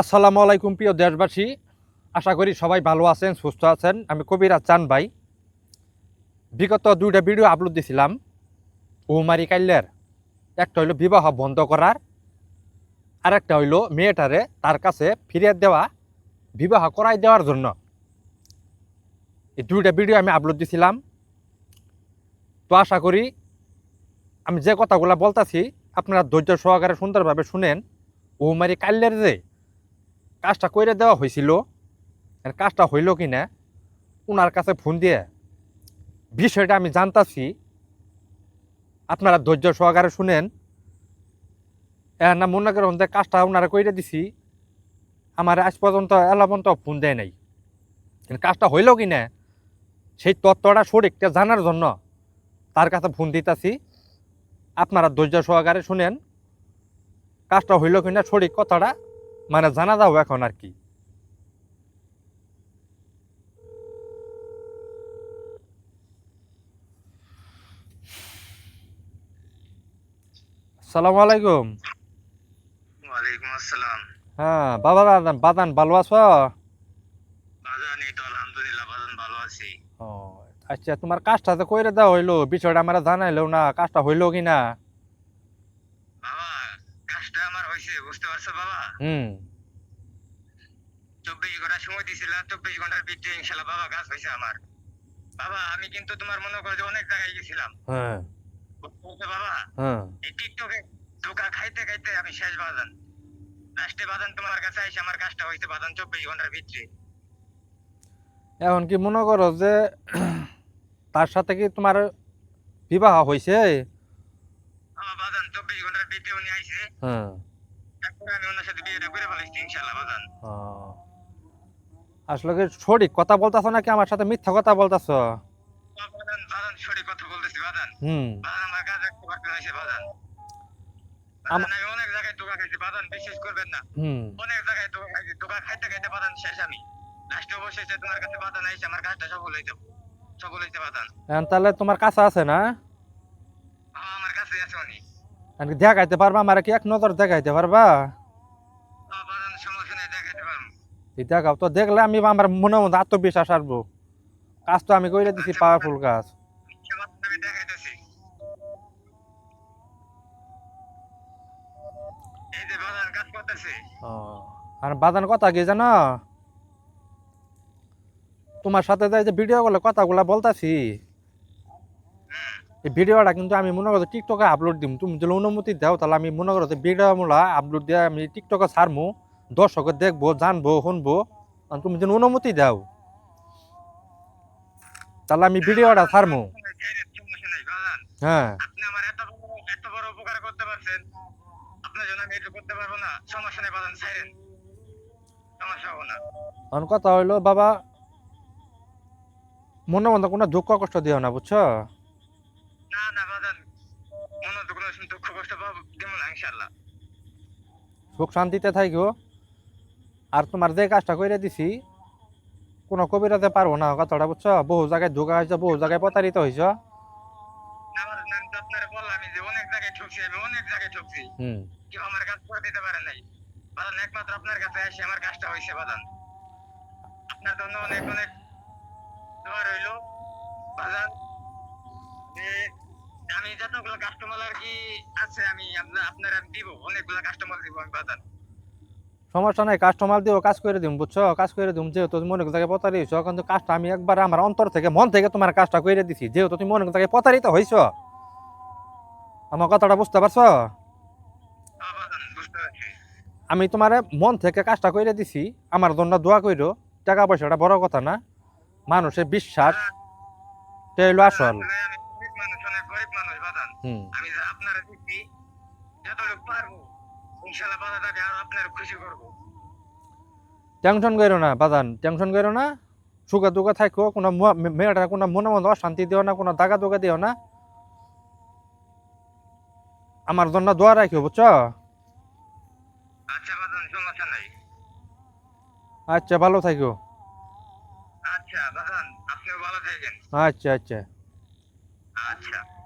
আসসালামু আলাইকুম, প্রিয় দেশবাসী। আশা করি সবাই ভালো আছেন, সুস্থ আছেন। আমি কবিরা চান ভাই। বিগত দুইটা ভিডিও আপলোড দিছিলাম। উমারি কাইলের। একটা হইল বিবাহ বন্ধ করার আর একটা হইল মেয়েটারে তার কাছে ফিরিয়ে দেওয়া, বিবাহ করাই দেওয়ার জন্য। এই দুইটা ভিডিও আমি আপলোড দিছিলাম। তো আশা করি আমি যে কথাগুলো বলতাছি, আপনারা ধৈর্য সহকারে সুন্দরভাবে শুনেন। উমারি কাইলের যে কাজটা করে দেওয়া হয়েছিল কাজটা হইল কি না ওনার কাছে ফোন দিয়ে বিষয়টা আমি জানতাছি। আপনারা ধৈর্য সহকারে শুনেন। না, মনে করেন যে কাজটা ওনারা কইরে দিছি। আমার আজ পর্যন্ত এলা পর্যন্ত ফোন দেয় নাই। কাজটা হইল কি না সেই তত্ত্বটা সঠিকটা জানার জন্য তার কাছে ফোন দিতাছি। আপনারা ধৈর্য সহকারে শুনেন। কাজটা হইল কিনা, সঠিক কথাটা মানে জানা যাও এখন আর কি। সালাম আলাইকুম। ওয়ালাইকুম আসসালাম। হ্যাঁ বাবা বাদান বাদান ভালো আছো? বাজান এই তো আলহামদুলিল্লাহ বাজান ভালো আছি। ও আচ্ছা তোমার কাজটা তো কইরে দেওয়া হইল বিষয়টা আমার জানাইলো না কাজটা হইল কি না বাবা কাজটা আমার হয়েছে বুঝতে পারছ বাবা? হুম। চব্বিশ ঘণ্টা সময় দিছিলাম চব্বিশ ঘণ্টার ভিতরে ইনশাল্লাহ বাবা কাজ হয়েছে আমার। বাবা আমি কিন্তু তোমার মনে করো যে অনেক জায়গায় গেছিলাম। হ্যাঁ। বাবা? হ্যাঁ। এই টিকটকে ধোকা খাইতে খাইতে আমি শেষ বাজান। লাস্টে বাজান তোমার কাছে এসে আমার কাজটা হয়েছে বাজান চব্বিশ ঘণ্টার ভিতরে। এখন কি মনে করো যে তার সাথে কি তোমার বিবাহ হয়েছে বাজান চব্বিশ ঘণ্টার ভিতরে উনি আইছে। হ্যাঁ। আমি ওনার সাথে বিয়েটা করে ফেলেছি ইনশাল্লাহ বাজান। আসলে কি সঠিক কথা বলতেছো নাকি আমার সাথে মিথ্যা কথা বলতেছো? বাজান বাজান সঠিক কথা বলতেছি বাজান। হুম। বাজান আমার কাজ একটু বাকি হয়েছে বাজান। আমি অনেক জায়গায় ধোকা খাইছি বাজান বিশ্বাস করবেন না। হুম। অনেক জায়গায় খাইছি খাইতে খাইতে বাজান শেষ আমি। লাস্টে অবশেষে তোমার কাছে বাজান আইসে আমার কাজটা সফল হইতে সফল হইতে বাজান। তাহলে তোমার কাছে আছে না? হ্যাঁ, আমার কাছে আছে দেখাইতে পারবা? আমার কি এক নজর দেখাইতে পারবা? দেখাও তো, দেখলে আমি আমার মনে মধ্যে আত্মবিশ্বাস আসব কাজ তো আমি কইরে দিছি পাওয়ারফুল কাজ। আর বাদান কথা কি জানো? তোমার সাথে যে ভিডিও গুলো কথাগুলা বলতাছি এই ভিডিওটা কিন্তু আমি মনে করো টিকটকে আপলোড দিম। তুমি যদি অনুমতি দাও তাহলে আমি মনে করো ভিডিও মূলা আপলোড দিয়ে আমি টিকটকে ছাড়মু দর্শকে দেখব জানব শুনব। তুমি যদি অনুমতি দাও তাহলে আমি ভিডিওটা ছাড়মু। হ্যাঁ। কথা হইল বাবা মনে মনে কোনো দুঃখ কষ্ট দিও না বুঝছ? না না মনে তো কোনো দুঃখ কষ্ট পাবো দিব না ইনশাল্লাহ সুখ শান্তিতে থাইকো আর তোমার যে কাজটা করে দিছি কোনো কবিরাতে পারব না কথাটা বুঝছ? বহু জায়গায় ধোকা হয়েছে বহু জায়গায় প্রতারিত হয়েছ। আপনারে জন্য অনেক অনেক রইল বাজান। আমি যতগুলো কাস্টমার আর কি আছে আমি আপনার আপনার আমি দিব অনেকগুলো কাস্টমার দিব আমি বাজান সমস্যা নাই কাস্টমার দিও কাজ করে দিম বুঝছ? কাজ করে দিম যেহেতু তুমি অনেক জায়গায় প্রতারিত কিন্তু কাজটা আমি একবার আমার অন্তর থেকে মন থেকে তোমার কাজটা করে দিছি। যেহেতু তুমি অনেক জায়গায় প্রতারিত হয়েছ আমার কথাটা বুঝতে পারছ? হ্যাঁ বাজান বুঝতে পারছি আমি তোমার মন থেকে কাজটা করে দিছি আমার জন্য দোয়া কইরো টাকা পয়সাটা বড় কথা না। মানুষের বিশ্বাস এটা হইল আসল আসলে আমি গরিব মানুষ অনেক গরিব মানুষ বাজান হুম আমি যে আপনার দিচ্ছি যতটুকু পারব ইনশাল্লাহ আর আপনার খুশি করব। টেনশন করো না বাদান টেনশন করো না। সুখে দুঃখে থাকো কোনো মুয়া- মে- মেয়েটার কোনো মনে মনে অশান্তি দিও না কোনো দাগা দুগা দিও না। আমার জন্য দোয়া রাখিও বুঝছ? আচ্ছা বাজান সমস্যা নাই। আচ্ছা ভালো থাকো। আচ্ছা বাজান আপনিও ভালো থাকেন। আচ্ছা আচ্ছা। আচ্ছা।